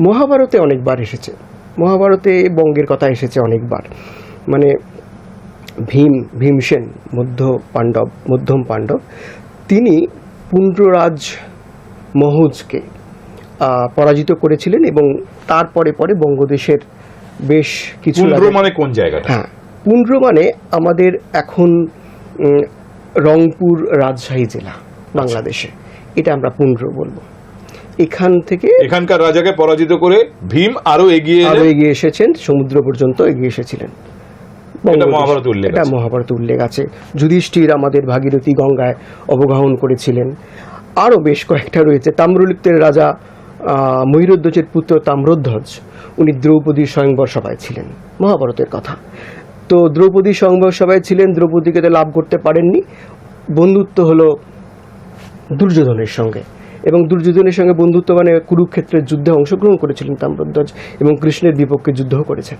মহাভারতে অনেকবার এসেছে। মহাভারতে বঙ্গের কথা এসেছে অনেকবার। মানে ভীম ভীমসেন মধ্য পাণ্ডব মধ্যম পাণ্ডব তিনি পুণ্ডরাজ মহুজকে আহ, পরাজিত করেছিলেন এবং তারপরে পরে বঙ্গদেশের বেশ কিছু মানে কোন জায়গাটা? হ্যাঁ পুণ্ড্র মানে আমাদের এখন রংপুর রাজশাহী জেলা বাংলাদেশে। এটা আমরা পুণ্ড্র বলব। এখান থেকে এখানকার রাজাকে পরাজিত করে ভীম আরও এগিয়ে আরও এগিয়ে এসেছেন সমুদ্র পর্যন্ত এগিয়ে এসেছিলেন। এটা। মহাভারতে উল্লেখ আছে। যুধিষ্ঠির আমাদের ভাগীরথী গঙ্গায় অবগাহন করেছিলেন। আরও বেশ কয়েকটা রয়েছে। তাম্রলিপ্তের রাজা আহ, মহিরুদ্ধজের পুত্র তাম্রধ্বজ উনি দ্রৌপদীর স্বয়ংবর সভায় ছিলেন। মহাভারতের কথা। তো দ্রৌপদী স্বয়ংবর সভায় ছিলেন দ্রৌপদীকে তো লাভ করতে পারেননি। বন্ধুত্ব হলো দুর্যোধনের সঙ্গে। এবং দুর্যোধনের সঙ্গে বন্ধুত্ব মানে কুরুক্ষেত্রের যুদ্ধে অংশগ্রহণ করেছিলেন তাম্রধ্বজ এবং কৃষ্ণের বিপক্ষে যুদ্ধও করেছেন।